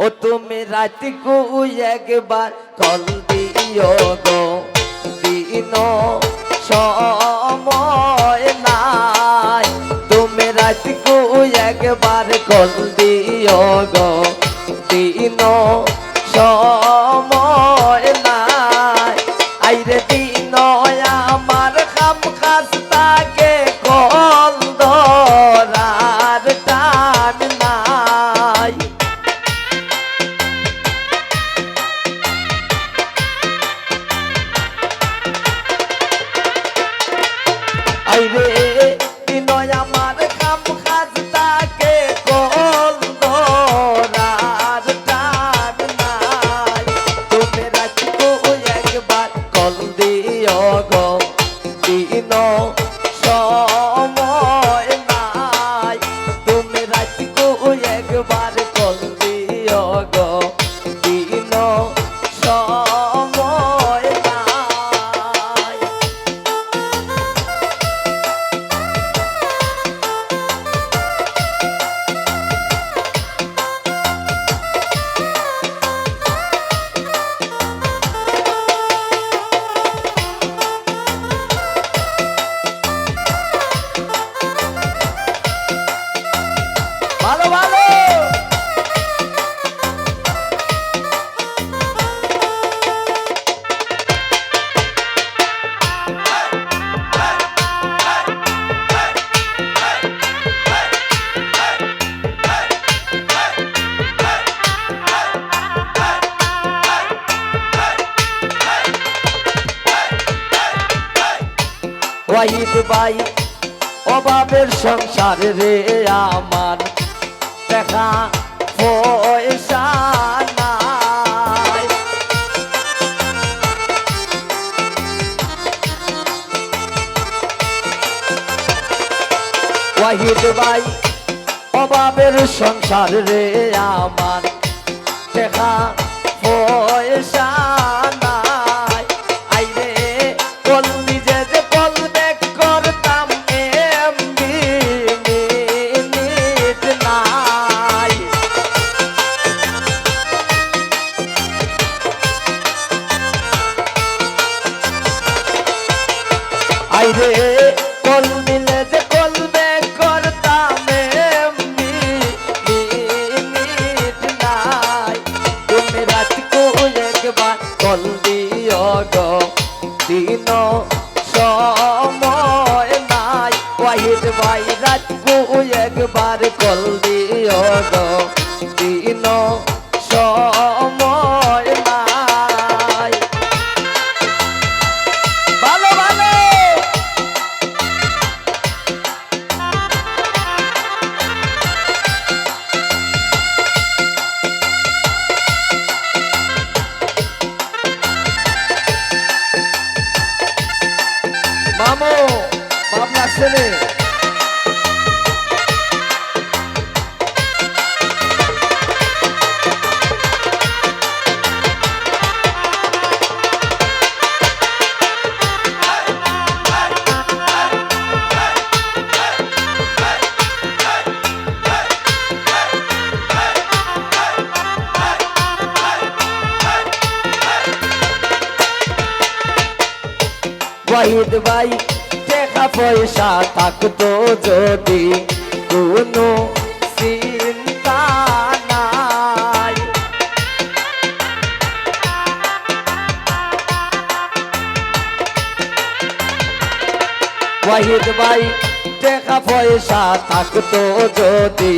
ও তুমি রাতকু একবার কল দিও গো দিন সময় নাই। তুমি রাতকু একবার কল দিও গো দিন সময় ভাই, অভাবের সংসার রে আমার। দেখা পয়সা ওয়াহিদ ভাই, অভাবের সংসার রে আমার। দেখা পয়সা আইরে কল দিলে যে কল দেখ করতাম নাই। তুমি রাত কো একবার কল দিও গো, দিন সময় নাই। ওয়াহিদ ভাই, রাত কো একবার কল দিও গো, দিন মামু বাবলা লাগছে ওয়াহিদ ভাই টাকা পয়সা থাকতো যদি কোনো ওয়াহিদ ভাই টাকা পয়সা থাকতো যদি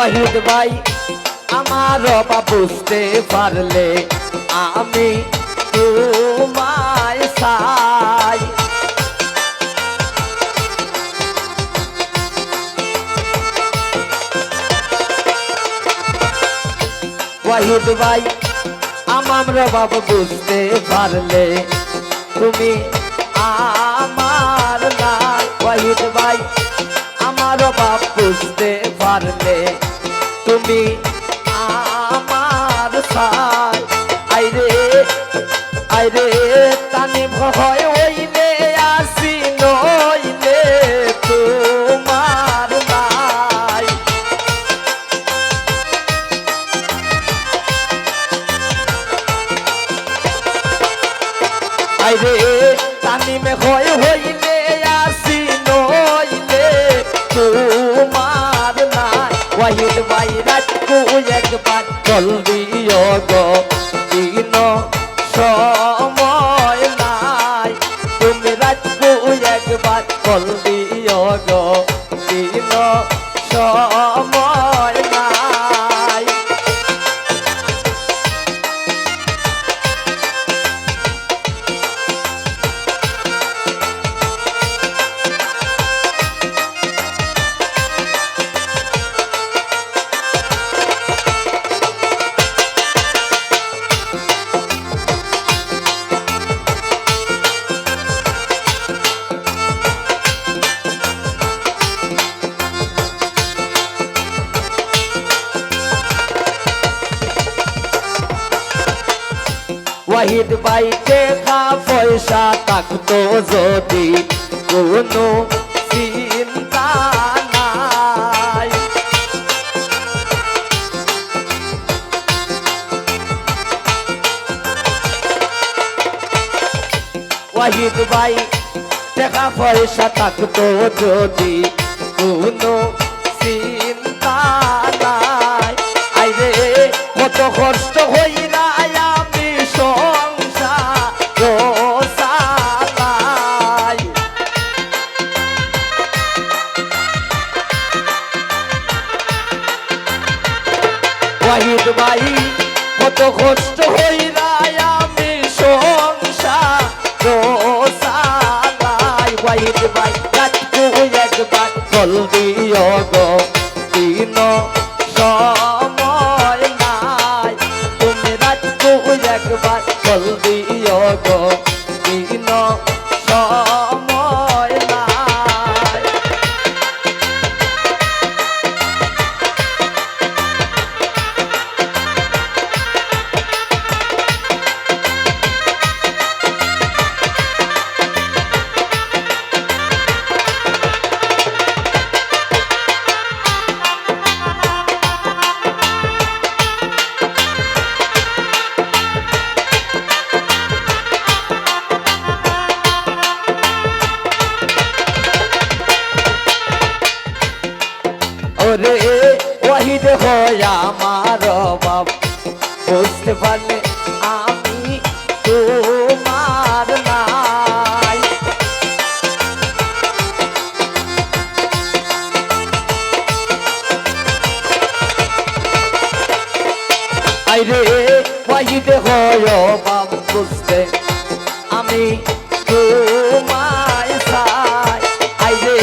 ওয়াহিদ ভাই, আমার বা বুঝতে পারলে আমি তোমায় চাই। ওয়াহিদ ভাই, আমার বাবা বুঝতে পারলে তুমি আমার না ওয়াহিদ ভাই, আমার বাপ বুঝতে পারলে তুমি আমার সাই আইরে আইরে, তানি ভয় হইলে আসি নইলে তোমার নাই। আইরে, তানি মে হয় হইলে দিন ওয়াহিদ ভাই টেকা পয়সা থাকতো যদি কোনো চিন্তা নাই। ওয়াহিদ ভাই টাকা পয়সা থাকতো যদি কোনো চিন্তা নাই। আইরে, কত কষ্ট হইরা ওয়াহিদ ভাই, কত কষ্ট হইরা আমি সংসার চালাই ওয়াহিদ ভাই কাটকু একবার চল দিও গো, দিন সময় নাই। তুমি রাতকু একবার চল দিও গো, দিন সময় আইরে ওয়াহিদ হয় বাপ বুঝতে। আমি তোমায় চাই। আইরে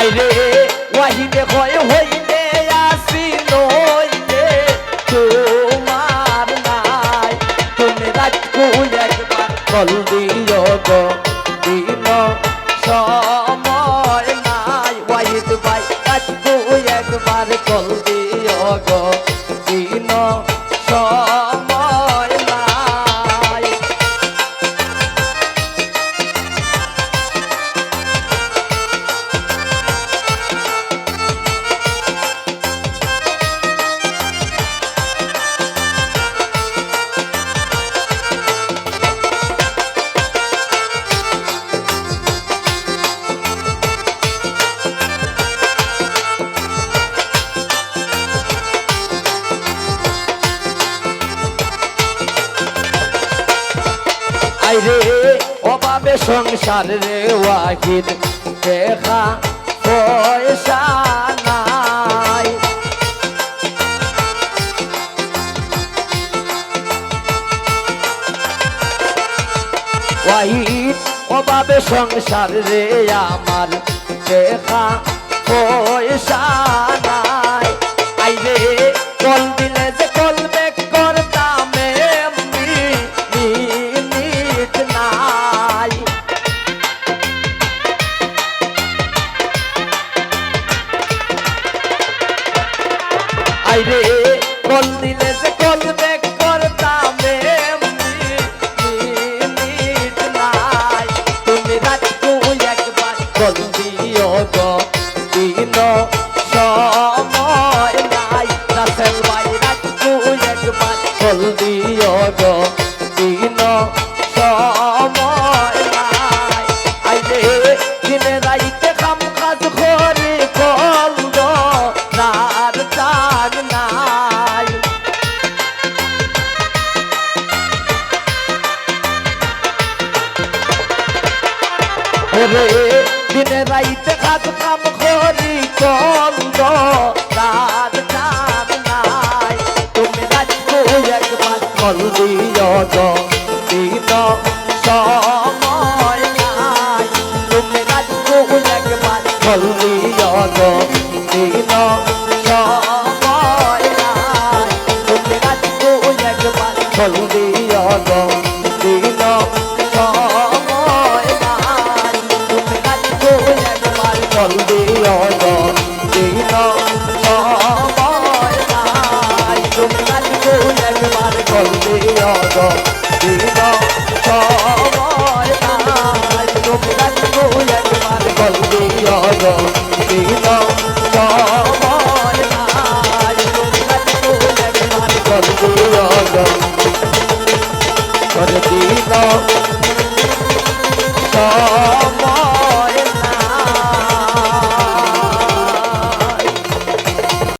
নাই। আইরে অভাবে সংসার রে ওয়াহিদ, দেখা পয়সা নাই। ওয়াহিদ, অভাবে সংসার রে আমার, দেখা পয়সা নাই। আইরে, কল দিলে যে কল চান নাই। ওরে দিনে রাইতে কাজ কাম করি কন্দ তার চাঁদ নাই। তুমি রাখো একবার কল দিও দিন সময় নাই। তুমি রাখো একবার কল দিও দিন